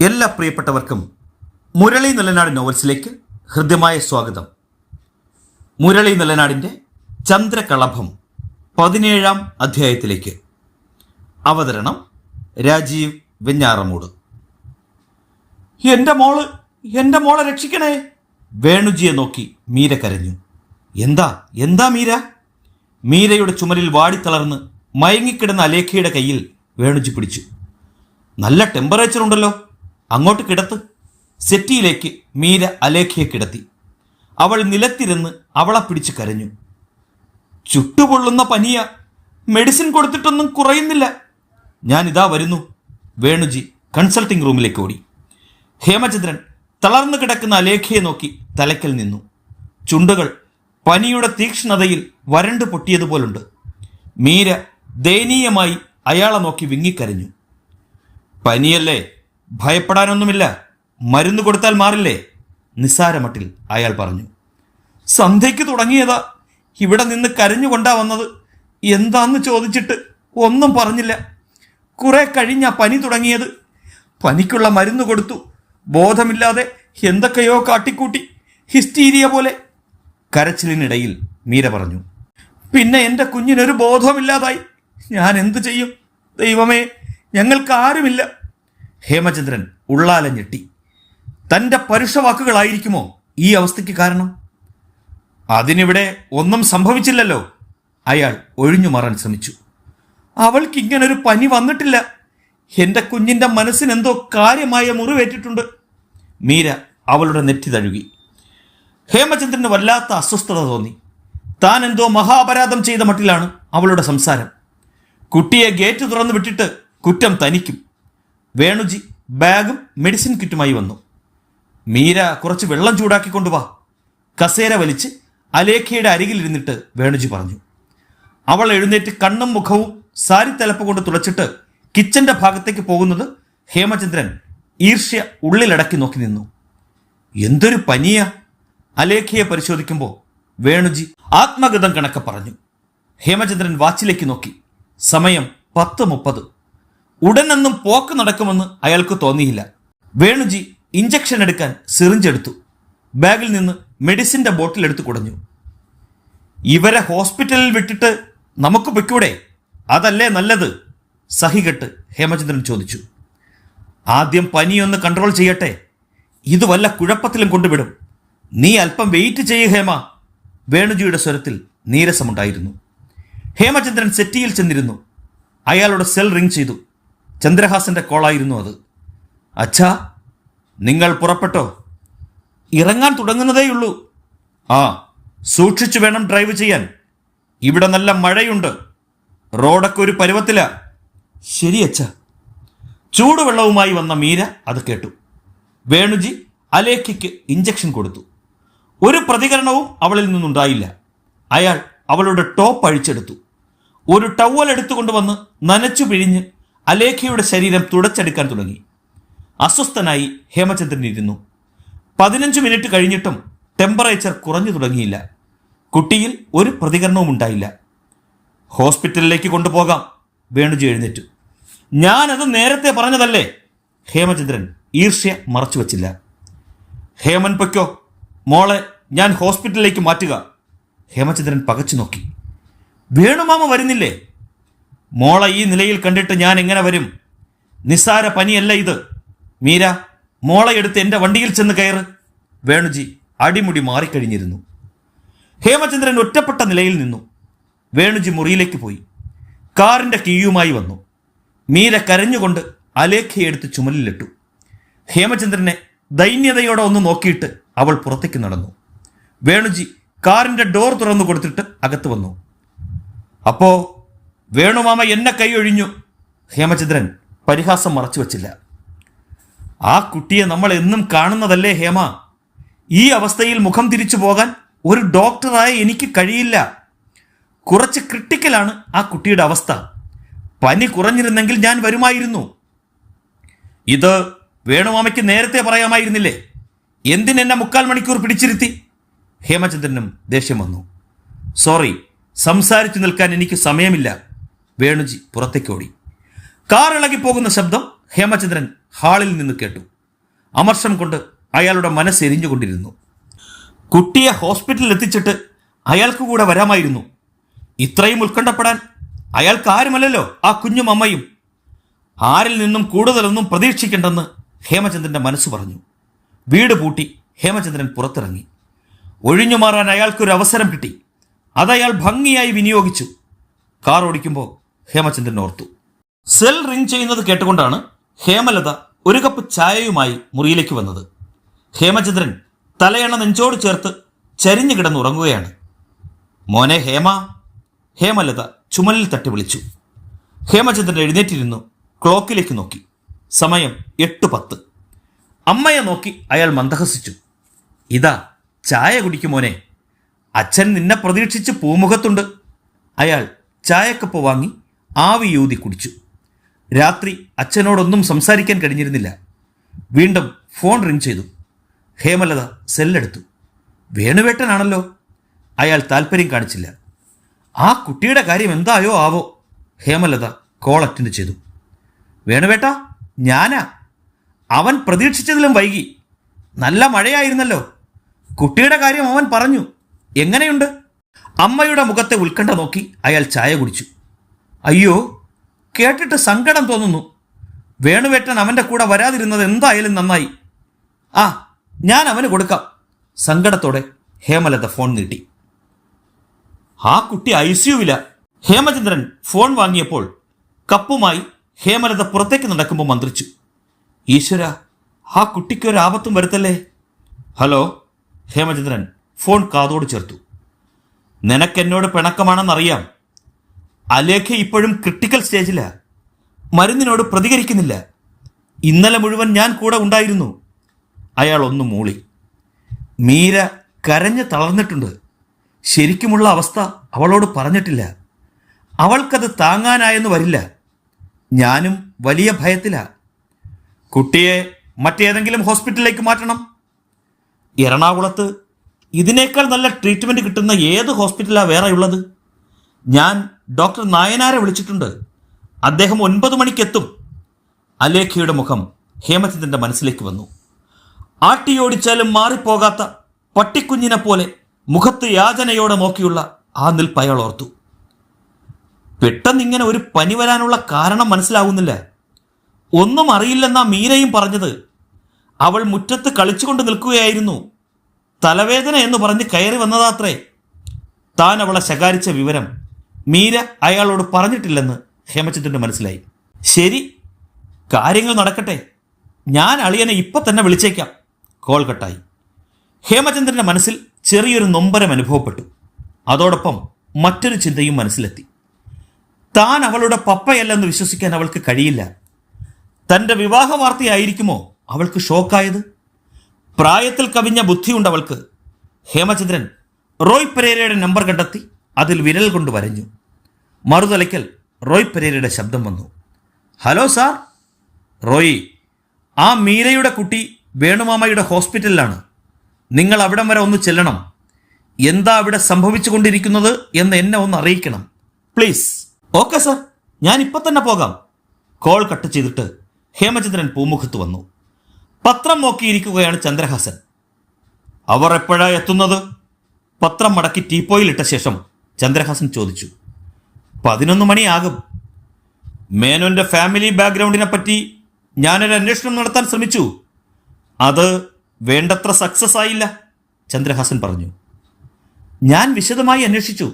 എല്ലാ പ്രിയപ്പെട്ടവർക്കും മുരളി നിലനാട് നോവൽസിലേക്ക് ഹൃദ്യമായ സ്വാഗതം. മുരളി നിലനാടിന്റെ ചന്ദ്രകളഭം പതിനേഴാം അധ്യായത്തിലേക്ക്. അവതരണം രാജീവ് വെഞ്ഞാറമൂട്. എന്റെ മോൾ എന്റെ മോളെ രക്ഷിക്കണേ. വേണുജിയെ നോക്കി മീര കരഞ്ഞു. എന്താ എന്താ മീര? മീരയുടെ ചുമരിൽ വാടിത്തളർന്ന് മയങ്ങിക്കിടന്ന അലേഖയുടെ കയ്യിൽ വേണുജി പിടിച്ചു. നല്ല ടെമ്പറേച്ചർ ഉണ്ടല്ലോ. അങ്ങോട്ട് കിടത്ത്. സെറ്റിയിലേക്ക് മീര അലേഖയെ കിടത്തി. അവൾ നിലത്തിരുന്ന് അവളെ പിടിച്ച് കരഞ്ഞു. ചുട്ടുപൊള്ളുന്ന പനിയ. മെഡിസിൻ കൊടുത്തിട്ടൊന്നും കുറയുന്നില്ല. ഞാൻ ഇതാ വരുന്നു. വേണുജി കൺസൾട്ടിംഗ് റൂമിലേക്ക് ഓടി. ഹേമചന്ദ്രൻ തളർന്നു കിടക്കുന്ന അലേഖയെ നോക്കി തലയ്ക്കൽ നിന്നു. ചുണ്ടുകൾ പനിയുടെ തീക്ഷ്ണതയിൽ വരണ്ടു പൊട്ടിയതുപോലുണ്ട്. മീര ദയനീയമായി അയാളെ നോക്കി വിങ്ങിക്കരഞ്ഞു. പനിയല്ലേ? ഭയപ്പെടാനൊന്നുമില്ല. മരുന്ന് കൊടുത്താൽ മാറില്ലേ? നിസ്സാരമട്ടിൽ അയാൾ പറഞ്ഞു. സന്ധ്യയ്ക്ക് തുടങ്ങിയതാ. ഇവിടെ നിന്ന് കരഞ്ഞുകൊണ്ടാ വന്നത്. എന്താന്ന് ചോദിച്ചിട്ട് ഒന്നും പറഞ്ഞില്ല. കുറെ കഴിഞ്ഞാ പനി തുടങ്ങിയത്. പനിക്കുള്ള മരുന്ന് കൊടുത്തു. ബോധമില്ലാതെ എന്തൊക്കെയോ കാട്ടിക്കൂട്ടി. ഹിസ്റ്റീരിയ പോലെ. കരച്ചിലിനിടയിൽ മീര പറഞ്ഞു. പിന്നെ എന്റെ കുഞ്ഞിനൊരു ബോധമില്ലാതായി ഞാൻ എന്തു ചെയ്യും? ദൈവമേ ഞങ്ങൾക്ക് ആരുമില്ല. ഹേമചന്ദ്രൻ ഉള്ളാല ഞെട്ടി. തന്റെ പരുഷവാക്കുകളായിരിക്കുമോ ഈ അവസ്ഥയ്ക്ക് കാരണം? അതിനിവിടെ ഒന്നും സംഭവിച്ചില്ലല്ലോ. അയാൾ ഒഴിഞ്ഞു മാറാൻ ശ്രമിച്ചു. അവൾക്ക് ഇങ്ങനൊരു പനി വന്നിട്ടില്ല. എന്റെ കുഞ്ഞിന്റെ മനസ്സിനെന്തോ കാര്യമായ മുറിവേറ്റിട്ടുണ്ട്. മീര അവളുടെ നെറ്റി തഴുകി. ഹേമചന്ദ്രന് വല്ലാത്ത അസ്വസ്ഥത തോന്നി. താൻ എന്തോ മഹാപരാധം ചെയ്ത മട്ടിലാണ് അവളുടെ സംസാരം. കുട്ടിയെ ഗേറ്റ് തുറന്നു വിട്ടിട്ട് കുറ്റം തനിക്കും. വേണുജി ബാഗും മെഡിസിൻ കിറ്റുമായി വന്നു. മീര കുറച്ച് വെള്ളം ചൂടാക്കി കൊണ്ടുവാ കസേര വലിച്ച് അലേഖയുടെ അരികിലിരുന്നിട്ട് വേണുജി പറഞ്ഞു. അവൾ എഴുന്നേറ്റ് കണ്ണും മുഖവും സാരി തലപ്പ് കൊണ്ട് തുളച്ചിട്ട് കിച്ചന്റെ ഭാഗത്തേക്ക് പോകുന്നത് ഹേമചന്ദ്രൻ ഈർഷ്യ ഉള്ളിലടക്കി നോക്കി നിന്നു. എന്തൊരു പനിയ? അലേഖയെ പരിശോധിക്കുമ്പോൾ വേണുജി ആത്മഗതം കണക്കെ പറഞ്ഞു. ഹേമചന്ദ്രൻ വാച്ചിലേക്ക് നോക്കി. സമയം പത്ത് മുപ്പത്. ഉടനൊന്നും പോക്ക് നടക്കുമെന്ന് അയാൾക്ക് തോന്നിയില്ല. വേണുജി ഇഞ്ചക്ഷൻ എടുക്കാൻ സിറിഞ്ച് എടുത്തു. ബാഗിൽ നിന്ന് മെഡിസിന്റെ ബോട്ടിൽ എടുത്തു കുടഞ്ഞു. ഇവരെ ഹോസ്പിറ്റലിൽ വിട്ടിട്ട് നമുക്ക് പൊയ്ക്കൂടെ? അതല്ലേ നല്ലത്? സഹികെട്ട് ഹേമചന്ദ്രൻ ചോദിച്ചു. ആദ്യം പനിയൊന്ന് കൺട്രോൾ ചെയ്യട്ടെ. ഇത് വല്ല കുഴപ്പത്തിലും കൊണ്ടുവിടും. നീ അല്പം വെയിറ്റ് ചെയ്യുക ഹേമ. വേണുജിയുടെ സ്വരത്തിൽ നീരസമുണ്ടായിരുന്നു. ഹേമചന്ദ്രൻ സെറ്റിയിൽ ചെന്നിരുന്നു. അയാളുടെ സെൽ റിംഗ് ചെയ്തു. ചന്ദ്രഹാസന്റെ കോളായിരുന്നു അത്. അച്ഛാ നിങ്ങൾ പുറപ്പെട്ടോ? ഇറങ്ങാൻ തുടങ്ങുന്നതേയുള്ളൂ. ആ സൂക്ഷിച്ചു വേണം ഡ്രൈവ് ചെയ്യാൻ. ഇവിടെ നല്ല മഴയുണ്ട്. റോഡൊക്കെ ഒരു പരുവത്തില. ശരി അച്ഛ. ചൂടുവെള്ളവുമായി വന്ന മീര അത് കേട്ടു. വേണുജി അലേഖയ്ക്ക് ഇഞ്ചക്ഷൻ കൊടുത്തു. ഒരു പ്രതികരണവും അവളിൽ നിന്നുണ്ടായില്ല. അയാൾ അവളുടെ ടോപ്പ് അഴിച്ചെടുത്തു. ഒരു ടവൽ എടുത്തുകൊണ്ടുവന്ന് നനച്ചു പിഴിഞ്ഞ് അലേഖയുടെ ശരീരം തുടച്ചെടുക്കാൻ തുടങ്ങി. അസ്വസ്ഥനായി ഹേമചന്ദ്രൻ ഇരുന്നു. പതിനഞ്ച് മിനിറ്റ് കഴിഞ്ഞിട്ടും ടെമ്പറേച്ചർ കുറഞ്ഞു തുടങ്ങിയില്ല. കുട്ടിയിൽ ഒരു പ്രതികരണവും ഉണ്ടായില്ല. ഹോസ്പിറ്റലിലേക്ക് കൊണ്ടുപോകാം വേണുജി എഴുന്നേറ്റു. ഞാനത് നേരത്തെ പറഞ്ഞതല്ലേ? ഹേമചന്ദ്രൻ ഈർഷ്യ മറച്ചു വച്ചില്ല. ഹേമൻ പൊയ്ക്കോ മോളെ ഞാൻ ഹോസ്പിറ്റലിലേക്ക് മാറ്റുക. ഹേമചന്ദ്രൻ പകച്ചു നോക്കി. വേണുമാമ വരുന്നില്ലേ? മോളെ ഈ നിലയിൽ കണ്ടിട്ട് ഞാൻ എങ്ങനെ വരും? നിസ്സാര പനിയല്ല ഇത്. മീര മോളെ എടുത്ത് എന്റെ വണ്ടിയിൽ ചെന്ന് കയറ്. വേണുജി അടിമുടി മാറിക്കഴിഞ്ഞിരുന്നു. ഹേമചന്ദ്രൻ ഒറ്റപ്പെട്ട നിലയിൽ നിന്നു. വേണുജി മുറിയിലേക്ക് പോയി. കാറിന്റെ കീയുമായി വന്നു. മീര കരഞ്ഞുകൊണ്ട് അലേഖയെ അലേഖയെടുത്ത് ചുമലിലിട്ടു. ഹേമചന്ദ്രനെ ദൈന്യതയോടെ ഒന്ന് നോക്കിയിട്ട് അവൾ പുറത്തേക്ക് നടന്നു. വേണുജി കാറിന്റെ ഡോർ തുറന്നു കൊടുത്തിട്ട് അകത്ത് വന്നു. അപ്പോ വേണുമാമ എന്നെ കൈയൊഴിഞ്ഞു ഹേമചന്ദ്രൻ പരിഹാസം മറച്ചു വച്ചില്ല. ആ കുട്ടിയെ നമ്മൾ എന്നും കാണുന്നതല്ലേ ഹേമ? ഈ അവസ്ഥയിൽ മുഖം തിരിച്ചു പോകാൻ ഒരു ഡോക്ടറായ എനിക്ക് കഴിയില്ല. കുറച്ച് ക്രിട്ടിക്കലാണ് ആ കുട്ടിയുടെ അവസ്ഥ. പനി കുറഞ്ഞിരുന്നെങ്കിൽ ഞാൻ വരുമായിരുന്നു. ഇത് വേണുമാമയ്ക്ക് നേരത്തെ പറയാമായിരുന്നില്ലേ? എന്തിനെന്നെ മുക്കാൽ മണിക്കൂർ പിടിച്ചിരുത്തി? ഹേമചന്ദ്രനും ദേഷ്യം വന്നു. സോറി സംസാരിച്ചു നിൽക്കാൻ എനിക്ക് സമയമില്ല. വേണുജി പുറത്തേക്കോടി കാർ ഇളകിപ്പോകുന്ന ശബ്ദം ഹേമചന്ദ്രൻ ഹാളിൽ നിന്ന് കേട്ടു. അമർഷം കൊണ്ട് അയാളുടെ മനസ്സ് എരിഞ്ഞുകൊണ്ടിരുന്നു. കുട്ടിയെ ഹോസ്പിറ്റലിൽ എത്തിച്ചിട്ട് അയാൾക്ക് കൂടെ വരാമായിരുന്നു. ഇത്രയും ഉത്കണ്ഠപ്പെടാൻ അയാൾക്ക് ആരുമല്ലല്ലോ ആ കുഞ്ഞും അമ്മയും. ആരിൽ നിന്നും കൂടുതലൊന്നും പ്രതീക്ഷിക്കേണ്ടെന്ന് ഹേമചന്ദ്രന്റെ മനസ്സ് പറഞ്ഞു. വീട് പൂട്ടി ഹേമചന്ദ്രൻ പുറത്തിറങ്ങി. ഒഴിഞ്ഞു മാറാൻ അയാൾക്കൊരു അവസരം കിട്ടി. അതയാൾ ഭംഗിയായി വിനിയോഗിച്ചു. കാർ ഓടിക്കുമ്പോൾ ഹേമചന്ദ്രൻ ഓർത്തു. സെൽ റിംഗ് ചെയ്യുന്നത് കേട്ടുകൊണ്ടാണ് ഹേമലത ഒരു കപ്പ് ചായയുമായി മുറിയിലേക്ക് വന്നത്. ഹേമചന്ദ്രൻ തലയണ നെഞ്ചോട് ചേർത്ത് ചരിഞ്ഞു കിടന്നുറങ്ങുകയാണ് മോനെ ഹേമ ഹേമലത ചുമലിൽ തട്ടി വിളിച്ചു. ഹേമചന്ദ്രൻ എഴുന്നേറ്റിരുന്നു ക്ലോക്കിലേക്ക് നോക്കി. സമയം എട്ട് പത്ത്. അമ്മയെ നോക്കി അയാൾ മന്ദഹസിച്ചു. ഇതാ ചായ കുടിക്കും മോനെ. അച്ഛൻ നിന്നെ പ്രതീക്ഷിച്ച് പൂമുഖത്തുണ്ട്. അയാൾ ചായക്കപ്പ് വാങ്ങി ആവിയൂതി കുടിച്ചു. രാത്രി അച്ഛനോടൊന്നും സംസാരിക്കാൻ കഴിഞ്ഞിരുന്നില്ല. വീണ്ടും ഫോൺ റിംഗ് ചെയ്തു. ഹേമലത സെല്ലെടുത്തു. വേണുവേട്ടനാണല്ലോ. അയാൾ താല്പര്യം കാണിച്ചില്ല. ആ കുട്ടിയുടെ കാര്യം എന്തായോ ആവോ? ഹേമലത കോൾ അറ്റൻഡ് ചെയ്തു. വേണുവേട്ട ഞാനാ. അവൻ പ്രതീക്ഷിച്ചതിലും വൈകി. നല്ല മഴയായിരുന്നല്ലോ. കുട്ടിയുടെ കാര്യം അവൻ പറഞ്ഞു. എങ്ങനെയുണ്ട്? അമ്മയുടെ മുഖത്തെ ഉത്കണ്ഠ നോക്കി അയാൾ ചായ കുടിച്ചു. അയ്യോ കേട്ടിട്ട് സങ്കടം തോന്നുന്നു. വേണുവേട്ടൻ അവന്റെ കൂടെ വരാതിരുന്നത് എന്തായാലും നന്നായി. ആ ഞാൻ അവന് കൊടുക്കാം. സങ്കടത്തോടെ ഹേമലത ഫോൺ നീട്ടി. ആ കുട്ടി ഐ സിയുവില ഹേമചന്ദ്രൻ ഫോൺ വാങ്ങിയപ്പോൾ കപ്പുമായി ഹേമലത പുറത്തേക്ക് നടക്കുമ്പോൾ മന്ത്രിച്ചു. ഈശ്വര ആ കുട്ടിക്ക് ഒരു ആപത്തും വരുത്തല്ലേ? ഹലോ ഹേമചന്ദ്രൻ ഫോൺ കാതോട് ചേർത്തു. നിനക്കെന്നോട് പിണക്കമാണെന്നറിയാം. അലേഖ ഇപ്പോഴും ക്രിട്ടിക്കൽ സ്റ്റേജിലാ മരുന്നിനോട് പ്രതികരിക്കുന്നില്ല. ഇന്നലെ മുഴുവൻ ഞാൻ കൂടെ ഉണ്ടായിരുന്നു. അയാൾ ഒന്ന് മൂളി. മീര കരഞ്ഞ് തളർന്നിട്ടുണ്ട്. ശരിക്കുമുള്ള അവസ്ഥ അവളോട് പറഞ്ഞിട്ടില്ല. അവൾക്കത് താങ്ങാനായെന്ന് വരില്ല. ഞാനും വലിയ ഭയത്തിലാ. കുട്ടിയെ മറ്റേതെങ്കിലും ഹോസ്പിറ്റലിലേക്ക് മാറ്റണം. എറണാകുളത്ത് ഇതിനേക്കാൾ നല്ല ട്രീറ്റ്മെന്റ് കിട്ടുന്ന ഏത് ഹോസ്പിറ്റലാണ് വേറെയുള്ളത്? ഞാൻ ഡോക്ടർ നായനാരെ വിളിച്ചിട്ടുണ്ട്. അദ്ദേഹം ഒൻപത് മണിക്കെത്തും അലേഖയുടെ മുഖം ഹേമചന്ദ്രന്റെ മനസ്സിലേക്ക് വന്നു. ആട്ടിയോടിച്ചാലും മാറിപ്പോകാത്ത പട്ടിക്കുഞ്ഞിനെ പോലെ മുഖത്ത് യാചനയോടെ നോക്കിയുള്ള ആ നിൽപ്പ് അയാൾ ഓർത്തു. പെട്ടെന്നിങ്ങനെ ഒരു പനി വരാനുള്ള കാരണം മനസ്സിലാവുന്നില്ല. ഒന്നും അറിയില്ലെന്നാ മീരയും പറഞ്ഞത്. അവൾ മുറ്റത്ത് കളിച്ചുകൊണ്ട് നിൽക്കുകയായിരുന്നു. തലവേദന എന്ന് പറഞ്ഞ് കയറി വന്നതാത്രേ. താൻ അവളെ ശകാരിച്ച വിവരം മീര അയാളോട് പറഞ്ഞിട്ടില്ലെന്ന് ഹേമചന്ദ്രന് മനസ്സിലായി. ശരി കാര്യങ്ങൾ നടക്കട്ടെ. ഞാൻ അളിയനെ ഇപ്പം തന്നെ വിളിച്ചേക്കാം. കോൾ കട്ടായി. ഹേമചന്ദ്രന്റെ മനസ്സിൽ ചെറിയൊരു നൊമ്പരം അനുഭവപ്പെട്ടു. അതോടൊപ്പം മറ്റൊരു ചിന്തയും മനസ്സിലെത്തി. താൻ അവളുടെ പപ്പയല്ലെന്ന് വിശ്വസിക്കാൻ അവൾക്ക് കഴിയില്ല. തന്റെ വിവാഹ വാർത്തയായിരിക്കുമോ അവൾക്ക് ഷോക്കായത്? പ്രായത്തിൽ കവിഞ്ഞ ബുദ്ധിയുണ്ട് അവൾക്ക് ഹേമചന്ദ്രൻ റോയ് പെരേരയുടെ നമ്പർ കണ്ടെത്തി അതിൽ വിരൽ കൊണ്ട് വരഞ്ഞു. മറുതലയ്ക്കൽ റോയ് പെരേരയുടെ ശബ്ദം വന്നു. Hello sir. റോയ് ആ മീരയുടെ കുട്ടി വേണുമാമയുടെ ഹോസ്പിറ്റലിലാണ്. നിങ്ങൾ അവിടം വരെ ഒന്ന് ചെല്ലണം. എന്താ അവിടെ സംഭവിച്ചു കൊണ്ടിരിക്കുന്നത് എന്ന് എന്നെ ഒന്ന് അറിയിക്കണം. പ്ലീസ്. ഓക്കെ സാർ ഞാൻ ഇപ്പം തന്നെ പോകാം. കോൾ കട്ട് ചെയ്തിട്ട് ഹേമചന്ദ്രൻ പൂമുഖത്ത് വന്നു. പത്രം നോക്കിയിരിക്കുകയാണ് ചന്ദ്രഹാസൻ. അവർ എപ്പോഴാണ് എത്തുന്നത്? പത്രം മടക്കി ടീപ്പോയിലിട്ട ശേഷം ചന്ദ്രഹാസൻ ചോദിച്ചു. പതിനൊന്ന് മണിയാകും. മേനോന്റെ ഫാമിലി ബാക്ക്ഗ്രൗണ്ടിനെ പറ്റി ഞാനൊരു അന്വേഷണം നടത്താൻ ശ്രമിച്ചു. അത് വേണ്ടത്ര സക്സസ് ആയില്ല ചന്ദ്രഹാസൻ പറഞ്ഞു. ഞാൻ വിശദമായി അന്വേഷിച്ചു.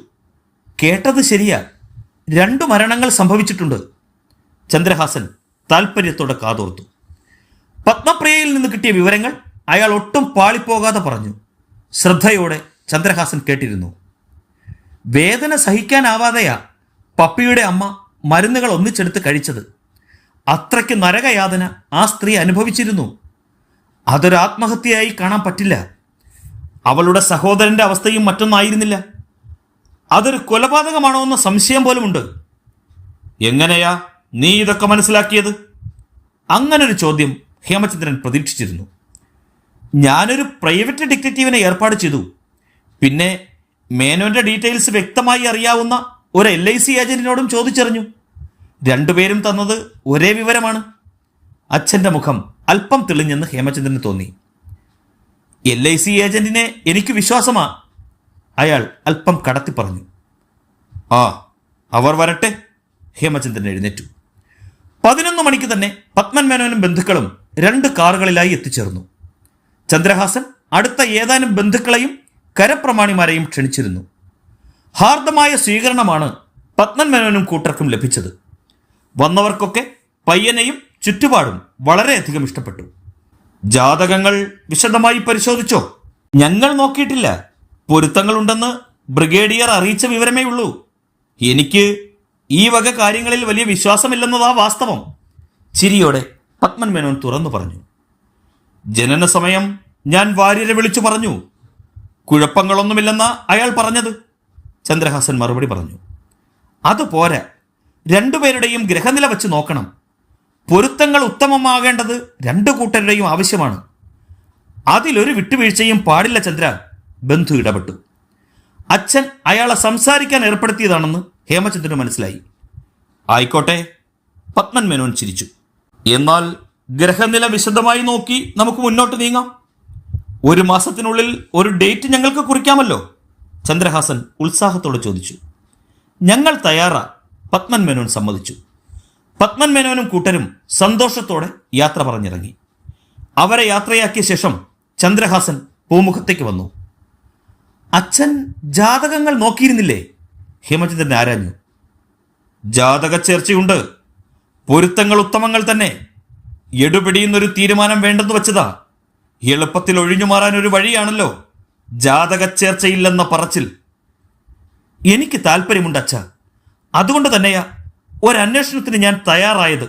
കേട്ടത് ശരിയാ. രണ്ടു മരണങ്ങൾ സംഭവിച്ചിട്ടുണ്ട്. ചന്ദ്രഹാസൻ താൽപ്പര്യത്തോടെ കാതോർത്തു. പത്മപ്രിയയിൽ നിന്ന് കിട്ടിയ വിവരങ്ങൾ അയാൾ ഒട്ടും പാളിപ്പോകാതെ പറഞ്ഞു. ശ്രദ്ധയോടെ ചന്ദ്രഹാസൻ കേട്ടിരുന്നു. വേദന സഹിക്കാനാവാതെയാ പപ്പിയുടെ അമ്മ മരുന്നുകൾ ഒന്നിച്ചെടുത്ത് കഴിച്ചത്. അത്രയ്ക്ക് നരകയാതന ആ സ്ത്രീ അനുഭവിച്ചിരുന്നു. അതൊരു ആത്മഹത്യയായി കാണാൻ പറ്റില്ല. അവളുടെ സഹോദരന്റെ അവസ്ഥയും മറ്റൊന്നായിരുന്നില്ല. അതൊരു കൊലപാതകമാണോ എന്ന സംശയം പോലുമുണ്ട്. എങ്ങനെയാ നീ ഇതൊക്കെ മനസ്സിലാക്കിയത്? അങ്ങനൊരു ചോദ്യം ഹേമചന്ദ്രൻ പ്രതീക്ഷിച്ചിരുന്നു. ഞാനൊരു പ്രൈവറ്റ് ഡിറ്റക്റ്റീവിനെ ഏർപ്പാട് ചെയ്തു. പിന്നെ മേനോന്റെ ഡീറ്റെയിൽസ് വ്യക്തമായി അറിയാവുന്ന ഒരു എൽ ഐ സി ഏജന്റിനോടും ചോദിച്ചറിഞ്ഞു. രണ്ടുപേരും തന്നത് ഒരേ വിവരമാണ്. അച്ഛന്റെ മുഖം അല്പം തെളിഞ്ഞെന്ന് ഹേമചന്ദ്രന് തോന്നി. എൽ ഐ സി ഏജന്റിനെ എനിക്ക് വിശ്വാസമാ അയാൾ അല്പം കടത്തി പറഞ്ഞു. ആ അവർ വരട്ടെ ഹേമചന്ദ്രൻ എഴുന്നേറ്റു. പതിനൊന്ന് മണിക്ക് തന്നെ പത്മൻ മേനോനും ബന്ധുക്കളും രണ്ട് കാറുകളിലായി എത്തിച്ചേർന്നു. ചന്ദ്രഹാസൻ അടുത്ത ഏതാനും ബന്ധുക്കളെയും കരപ്രമാണിമാരെയും ക്ഷണിച്ചിരുന്നു. ഹാർദമായ സ്വീകരണമാണ് പത്മൻ മേനോനും കൂട്ടർക്കും ലഭിച്ചത്. വന്നവർക്കൊക്കെ പയ്യനെയും ചുറ്റുപാടും വളരെയധികം ഇഷ്ടപ്പെട്ടു. ജാതകങ്ങൾ വിശദമായി പരിശോധിച്ചോ? ഞങ്ങൾ നോക്കിയിട്ടില്ല. പൊരുത്തങ്ങളുണ്ടെന്ന് ബ്രിഗേഡിയർ അറിയിച്ച വിവരമേ ഉള്ളൂ. എനിക്ക് ഈ വക കാര്യങ്ങളിൽ വലിയ വിശ്വാസമില്ലെന്നതാ വാസ്തവം. ചിരിയോടെ പത്മൻ മേനോൻ തുറന്നു പറഞ്ഞു. ജനന സമയം ഞാൻ വാര്യരെ വിളിച്ചു പറഞ്ഞു. കുഴപ്പങ്ങളൊന്നുമില്ലെന്നാ അയാൾ പറഞ്ഞത്. ചന്ദ്രഹാസൻ മറുപടി പറഞ്ഞു. അതുപോലെ രണ്ടുപേരുടെയും ഗ്രഹനില വെച്ച് നോക്കണം. പൊരുത്തങ്ങൾ ഉത്തമമാകേണ്ടത് രണ്ടു കൂട്ടരുടെയും ആവശ്യമാണ്. അതിലൊരു വിട്ടുവീഴ്ചയും പാടില്ല ചന്ദ്ര. ബന്ധു ഇടപെട്ടു. അച്ഛൻ അയാളെ സംസാരിക്കാൻ ഏർപ്പെടുത്തിയതാണെന്ന് ഹേമചന്ദ്രന് മനസ്സിലായി. ആയിക്കോട്ടെ പത്മൻ മേനോൻ ചിരിച്ചു. എന്നാൽ ഗ്രഹനില വിശദമായി നോക്കി നമുക്ക് മുന്നോട്ട് നീങ്ങാം. ഒരു മാസത്തിനുള്ളിൽ ഒരു ഡേറ്റ് ഞങ്ങൾക്ക് കുറിക്കാമല്ലോ. ചന്ദ്രഹാസൻ ഉത്സാഹത്തോടെ ചോദിച്ചു ഞങ്ങൾ തയ്യാറാ പത്മൻ മേനോൻ സമ്മതിച്ചു. പത്മൻ മേനോനും കൂട്ടരും സന്തോഷത്തോടെ യാത്ര പറഞ്ഞിറങ്ങി. അവരെ യാത്രയാക്കിയ ശേഷം ചന്ദ്രഹാസൻ പൂമുഖത്തേക്ക് വന്നു. അച്ഛൻ ജാതകങ്ങൾ നോക്കിയിരുന്നില്ലേ? ഹേമചന്ദ്രൻ ആരാഞ്ഞു. ജാതക ചേർച്ചയുണ്ട്. പൊരുത്തങ്ങൾ ഉത്തമങ്ങൾ തന്നെ. എടുപിടിയുന്നൊരു തീരുമാനം വേണ്ടെന്ന് വെച്ചതാ. എളുപ്പത്തിൽ ഒഴിഞ്ഞു മാറാൻ ഒരു വഴിയാണല്ലോ. ജാതക ചേർച്ചയില്ലെന്ന പറച്ചിൽ. എനിക്ക് താല്പര്യമുണ്ട് അച്ഛ. അതുകൊണ്ട് തന്നെയാ ഒരന്വേഷണത്തിന് ഞാൻ തയ്യാറായത്.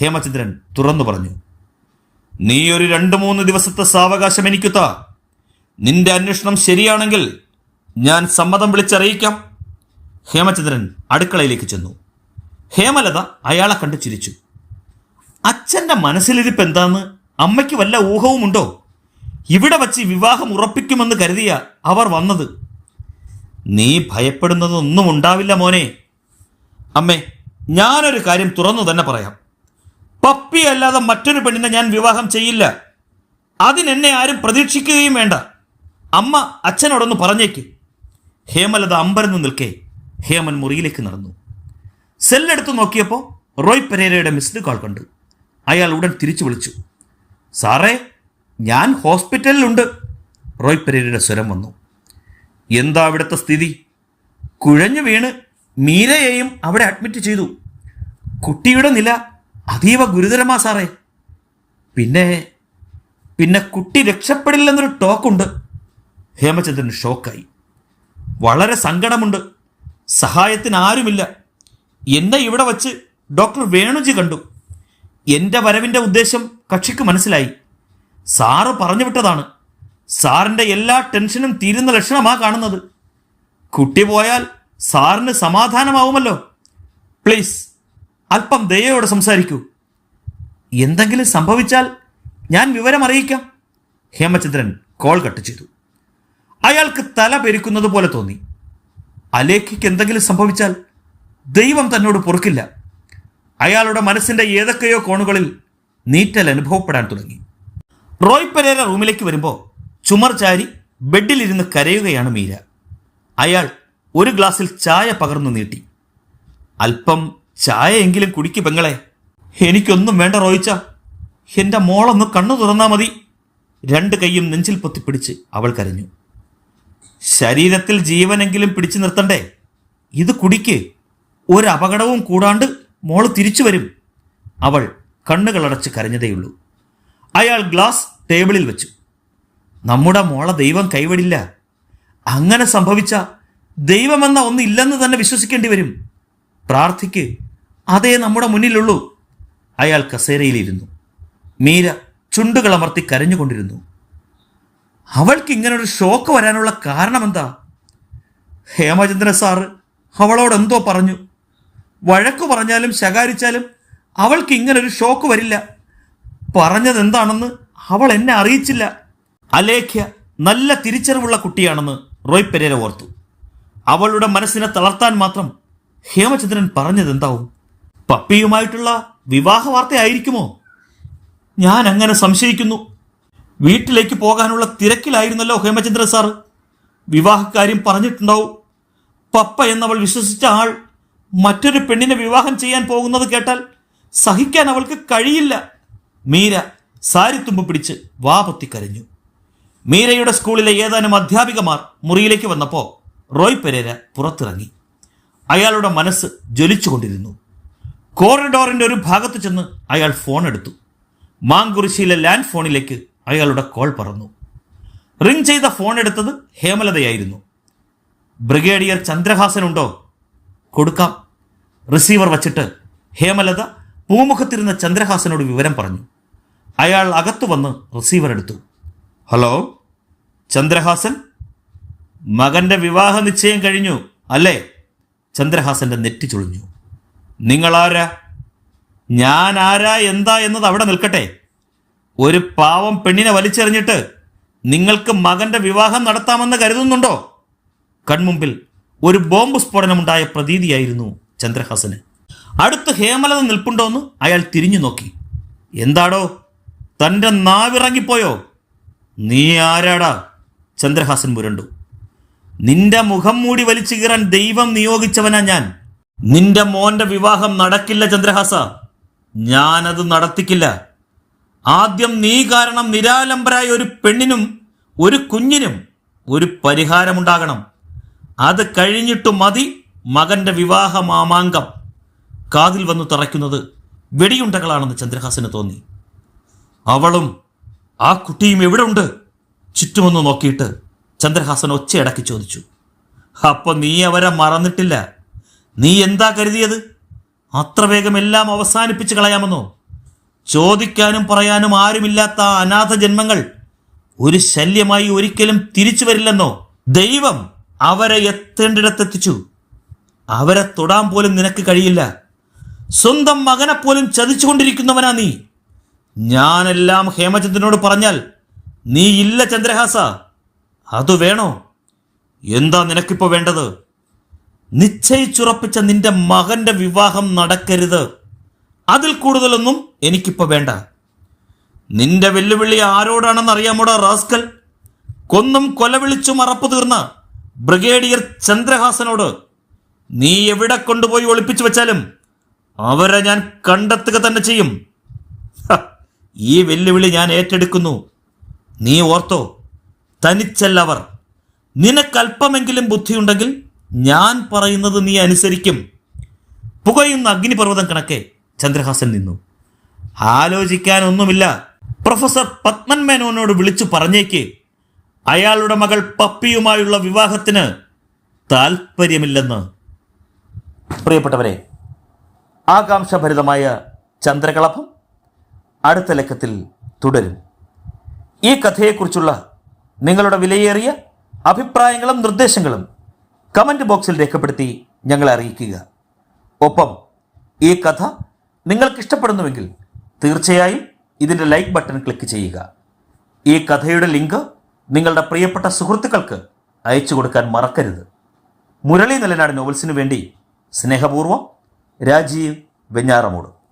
ഹേമചന്ദ്രൻ തുറന്നു പറഞ്ഞു. നീ ഒരു രണ്ട് മൂന്ന് ദിവസത്തെ സാവകാശം എനിക്കുത്ത നിന്റെ അന്വേഷണം ശരിയാണെങ്കിൽ ഞാൻ സമ്മതം വിളിച്ചറിയിക്കാം. ഹേമചന്ദ്രൻ അടുക്കളയിലേക്ക് ചെന്നു. ഹേമലത അയാളെ കണ്ടു ചിരിച്ചു. അച്ഛന്റെ മനസ്സിലിരിപ്പ് എന്താന്ന് അമ്മയ്ക്ക് വല്ല ഊഹവുമുണ്ടോ? ഇവിടെ വച്ച് വിവാഹം ഉറപ്പിക്കുമെന്ന് കരുതിയ അവർ വന്നത്. നീ ഭയപ്പെടുന്നതൊന്നും ഉണ്ടാവില്ല മോനെ. അമ്മേ ഞാനൊരു കാര്യം തുറന്നു തന്നെ പറയാം. പപ്പി അല്ലാതെ മറ്റൊരു പെണ്ണിനെ ഞാൻ വിവാഹം ചെയ്യില്ല. അതിനെന്നെ ആരും പ്രതീക്ഷിക്കുകയും വേണ്ട. അമ്മ അച്ഛനോടൊന്ന് പറഞ്ഞേക്ക്. ഹേമലത അമ്പരന്ന് നിൽക്കേ ഹേമൻ മുറിയിലേക്ക് നടന്നു. സെല്ലെടുത്ത് നോക്കിയപ്പോൾ റോയ് പെരേരയുടെ മിസ്ഡ് കോൾ കണ്ടു. അയാൾ ഉടൻ തിരിച്ചു വിളിച്ചു. സാറേ ഞാൻ ഹോസ്പിറ്റലിലുണ്ട്. റോയ് പെരേരയുടെ സ്വരം വന്നു. എന്താ അവിടുത്തെ സ്ഥിതി? കുഴഞ്ഞു വീണ് മീരയെയും അവിടെ അഡ്മിറ്റ് ചെയ്തു. കുട്ടിയുടെ നില അതീവ ഗുരുതരമാ സാറേ. പിന്നെ പിന്നെ കുട്ടി രക്ഷപ്പെടില്ലെന്നൊരു ടോക്കുണ്ട്. ഹേമചന്ദ്രൻ ഷോക്കായി. വളരെ സങ്കടമുണ്ട്. സഹായത്തിന് ആരുമില്ല. എന്നെ ഇവിടെ വച്ച് ഡോക്ടർ വേണുജി കണ്ടു. എന്റെ വരവിന്റെ ഉദ്ദേശം കക്ഷിക്ക് മനസ്സിലായി. സാറ് പറഞ്ഞു വിട്ടതാണ്. സാറിന്റെ എല്ലാ ടെൻഷനും തീരുന്ന ലക്ഷണമാ കാണുന്നത്. കുട്ടി പോയാൽ സാറിന് സമാധാനമാവുമല്ലോ. പ്ലീസ് അല്പം ദയയോടെ സംസാരിക്കൂ. എന്തെങ്കിലും സംഭവിച്ചാൽ ഞാൻ വിവരം അറിയിക്കാം. ഹേമചന്ദ്രൻ കോൾ കട്ട് ചെയ്തു. അയാൾക്ക് തല പെരുക്കുന്നത് പോലെ തോന്നി. അലേഖയ്ക്ക് എന്തെങ്കിലും സംഭവിച്ചാൽ ദൈവം തന്നോട് പൊറുക്കില്ല. അയാളുടെ മനസ്സിന്റെ ഏതൊക്കെയോ കോണുകളിൽ നീറ്റൽ അനുഭവപ്പെടാൻ തുടങ്ങി. റോയ് പെരേര റൂമിലേക്ക് വരുമ്പോൾ ചുമർ ചാരി ബെഡിലിരുന്ന് കരയുകയാണ് മീര. അയാൾ ഒരു ഗ്ലാസ്സിൽ ചായ പകർന്നു നീട്ടി. അല്പം ചായയെങ്കിലും കുടിക്ക് പെങ്ങളെ. എനിക്കൊന്നും വേണ്ട റോയിച്ച. എന്റെ മോളൊന്ന് കണ്ണു തുറന്നാ മതി. രണ്ട് കൈയും നെഞ്ചിൽ പൊത്തിപ്പിടിച്ച് അവൾ കരഞ്ഞു. ശരീരത്തിൽ ജീവനെങ്കിലും പിടിച്ചു നിർത്തണ്ടേ? ഇത് കുടിക്ക്. ഒരു കൂടാണ്ട് മോൾ തിരിച്ചു വരും. അവൾ കണ്ണുകളടച്ച് കരഞ്ഞതേയുള്ളൂ. അയാൾ ഗ്ലാസ് ടേബിളിൽ വെച്ചു. നമ്മുടെ മോളെ ദൈവം കൈവിടില്ല. അങ്ങനെ സംഭവിച്ച ദൈവമെന്ന ഒന്നില്ലെന്ന് തന്നെ വിശ്വസിക്കേണ്ടി വരും. പ്രാർത്ഥിക്ക്. അതേ നമ്മുടെ മുന്നിലുള്ളൂ. അയാൾ കസേരയിലിരുന്നു. മീര ചുണ്ടുകളമർത്തി കരഞ്ഞുകൊണ്ടിരുന്നു. അവൾക്ക് ഇങ്ങനെ ഒരു ഷോക്ക് വരാനുള്ള കാരണമെന്താ? ഹേമചന്ദ്രൻ സാറ് അവളോട് എന്തോ പറഞ്ഞു. വഴക്കു പറഞ്ഞാലും ശകാരിച്ചാലും അവൾക്ക് ഇങ്ങനൊരു ഷോക്ക് വരില്ല. പറഞ്ഞത് എന്താണെന്ന് അവൾ എന്നെ അറിയിച്ചില്ല. അലേഖ്യ നല്ല തിരിച്ചറിവുള്ള കുട്ടിയാണെന്ന് റോയ് പെരേര ഓർത്തു. അവളുടെ മനസ്സിനെ തളർത്താൻ മാത്രം ഹേമചന്ദ്രൻ പറഞ്ഞതെന്താവും? പപ്പിയുമായിട്ടുള്ള വിവാഹ വാർത്തയായിരിക്കുമോ? ഞാൻ അങ്ങനെ സംശയിക്കുന്നു. വീട്ടിലേക്ക് പോകാനുള്ള തിരക്കിലായിരുന്നല്ലോ ഹേമചന്ദ്രൻ സാർ. വിവാഹക്കാര്യം പറഞ്ഞിട്ടുണ്ടാവും. പപ്പ എന്നവൾ വിശ്വസിച്ച ആൾ മറ്റൊരു പെണ്ണിനെ വിവാഹം ചെയ്യാൻ പോകുന്നത് കേട്ടാൽ സഹിക്കാൻ അവൾക്ക് കഴിയില്ല. മീര സാരിത്തുമ്പ് പിടിച്ച് വാപത്തി കരഞ്ഞു. മീരയുടെ സ്കൂളിലെ ഏതാനും അധ്യാപികമാർ മുറിയിലേക്ക് വന്നപ്പോൾ റോയ് പെരേര പുറത്തിറങ്ങി. അയാളുടെ മനസ്സ് ജ്വലിച്ചുകൊണ്ടിരുന്നു. കോറിഡോറിന്റെ ഒരു ഭാഗത്ത് ചെന്ന് അയാൾ ഫോൺ എടുത്തു മാങ്കുറിശിയിലെ ലാൻഡ് ഫോണിലേക്ക് അയാളുടെ കോൾ പറന്നു. റിംഗ് ചെയ്ത ഫോൺ എടുത്തത് ഹേമലതയായിരുന്നു. ബ്രിഗേഡിയർ ചന്ദ്രഹാസൻ ഉണ്ടോ കൊടുക്കാം. റിസീവർ വച്ചിട്ട് ഹേമലത പൂമുഖത്തിരുന്ന ചന്ദ്രഹാസനോട് വിവരം പറഞ്ഞു. അയാൾ അകത്തു വന്ന് റിസീവർ എടുത്തു. ഹലോ? ചന്ദ്രഹാസൻ മകന്റെ വിവാഹ നിശ്ചയം കഴിഞ്ഞു അല്ലേ? ചന്ദ്രഹാസന്റെ നെറ്റി ചുളിഞ്ഞു. നിങ്ങളാരാ? ഞാൻ ആരാ എന്താ എന്നത് അവിടെ നിൽക്കട്ടെ. ഒരു പാവം പെണ്ണിനെ വലിച്ചെറിഞ്ഞിട്ട് നിങ്ങൾക്ക് മകന്റെ വിവാഹം നടത്താമെന്ന് കരുതുന്നുണ്ടോ? കൺമുമ്പിൽ ഒരു ബോംബ് സ്ഫോടനമുണ്ടായ പ്രതീതിയായിരുന്നു ചന്ദ്രഹാസന്. അടുത്ത് ഹേമലത നിൽപ്പുണ്ടോന്ന് അയാൾ തിരിഞ്ഞു നോക്കി എന്താടോ? തന്റെ നാവിറങ്ങിപ്പോയോ? നീ ആരാടാ? ചന്ദ്രഹാസൻ മുരണ്ടു. നിന്റെ മുഖം മൂടി വലിച്ചു കീറാൻ ദൈവം നിയോഗിച്ചവനാ ഞാൻ. നിന്റെ മോന്റെ വിവാഹം നടക്കില്ല ചന്ദ്രഹാസ. ഞാനത് നടത്തിക്കില്ല. ആദ്യം നീ കാരണം നിരാലംബരായ ഒരു പെണ്ണിനും ഒരു കുഞ്ഞിനും ഒരു പരിഹാരമുണ്ടാകണം. അത് കഴിഞ്ഞിട്ടു മതി മകന്റെ വിവാഹ മാമാങ്കം കാതിൽ വന്നു തറയ്ക്കുന്നത് വെടിയുണ്ടകളാണെന്ന് ചന്ദ്രഹാസന് തോന്നി. അവളും ആ കുട്ടിയും എവിടെ ഉണ്ട് ചുറ്റുമൊന്ന് നോക്കിയിട്ട് ചന്ദ്രഹാസൻ ഒച്ചയടക്കി ചോദിച്ചു. അപ്പൊ നീ അവരെ മറന്നിട്ടില്ല? നീ എന്താ കരുതിയത്? അത്ര വേഗം എല്ലാം അവസാനിപ്പിച്ച് കളയാമെന്നോ? ചോദിക്കാനും പറയാനും ആരുമില്ലാത്ത ആ അനാഥ ജന്മങ്ങൾ ഒരു ശല്യമായി ഒരിക്കലും തിരിച്ചു വരില്ലെന്നോ? ദൈവം അവരെ എത്തേണ്ടിടത്തെത്തിച്ചു. അവരെ തൊടാൻ പോലും നിനക്ക് കഴിയില്ല. സ്വന്തം മകനെ പോലും ചതിച്ചുകൊണ്ടിരിക്കുന്നവനാ നീ. ഞാനെല്ലാം ഹേമചന്ദ്രനോട് പറഞ്ഞാൽ നീ ഇല്ല ചന്ദ്രഹാസ. അത് വേണോ? എന്താ നിനക്കിപ്പോ വേണ്ടത്? നിശ്ചയിച്ചുറപ്പിച്ച നിന്റെ മകന്റെ വിവാഹം നടക്കരുത്. അതിൽ കൂടുതലൊന്നും എനിക്കിപ്പോ വേണ്ട. നിന്റെ വെല്ലുവിളി ആരോടാണെന്ന് അറിയാമോടാ റാസ്കൽ? കൊന്നും കൊലവിളിച്ചും അറപ്പു തീർന്ന ബ്രിഗേഡിയർ ചന്ദ്രഹാസനോട് നീ എവിടെ കൊണ്ടുപോയി ഒളിപ്പിച്ചു വെച്ചാലും അവരെ ഞാൻ കണ്ടെത്തുക തന്നെ ചെയ്യും. ഈ വെല്ലുവിളി ഞാൻ ഏറ്റെടുക്കുന്നു. നീ ഓർത്തോ തനിച്ചല്ലവർ. നിനക്കല്പമെങ്കിലും ബുദ്ധിയുണ്ടെങ്കിൽ ഞാൻ പറയുന്നത് നീ അനുസരിക്കും. പുകയുന്ന അഗ്നിപർവതം കണക്കെ ചന്ദ്രഹാസൻ നിന്നു. ആലോചിക്കാനൊന്നുമില്ല. പ്രൊഫസർ പത്മൻ മേനോനോട് വിളിച്ചു പറഞ്ഞേക്ക്. അയാളുടെ മകൾ പപ്പിയുമായുള്ള വിവാഹത്തിന് താല്പര്യമില്ലെന്ന് പ്രിയപ്പെട്ടവരെ ആകാംക്ഷഭരിതമായ ചന്ദ്രകളഭം അടുത്ത ലക്കത്തിൽ തുടരും. ഈ കഥയെക്കുറിച്ചുള്ള നിങ്ങളുടെ വിലയേറിയ അഭിപ്രായങ്ങളും നിർദ്ദേശങ്ങളും കമന്റ് ബോക്സിൽ രേഖപ്പെടുത്തി ഞങ്ങളെ അറിയിക്കുക. ഒപ്പം ഈ കഥ നിങ്ങൾക്ക് ഇഷ്ടപ്പെടുന്നുവെങ്കിൽ തീർച്ചയായും ഇതിന്റെ ലൈക്ക് ബട്ടൺ ക്ലിക്ക് ചെയ്യുക. ഈ കഥയുടെ ലിങ്ക് നിങ്ങളുടെ പ്രിയപ്പെട്ട സുഹൃത്തുക്കൾക്ക് അയച്ചു കൊടുക്കാൻ മറക്കരുത്. മുരളി നിലനാട് നോവൽസിനു വേണ്ടി സ്നേഹപൂർവം രാജീവ് വെഞ്ഞാറമൂട്.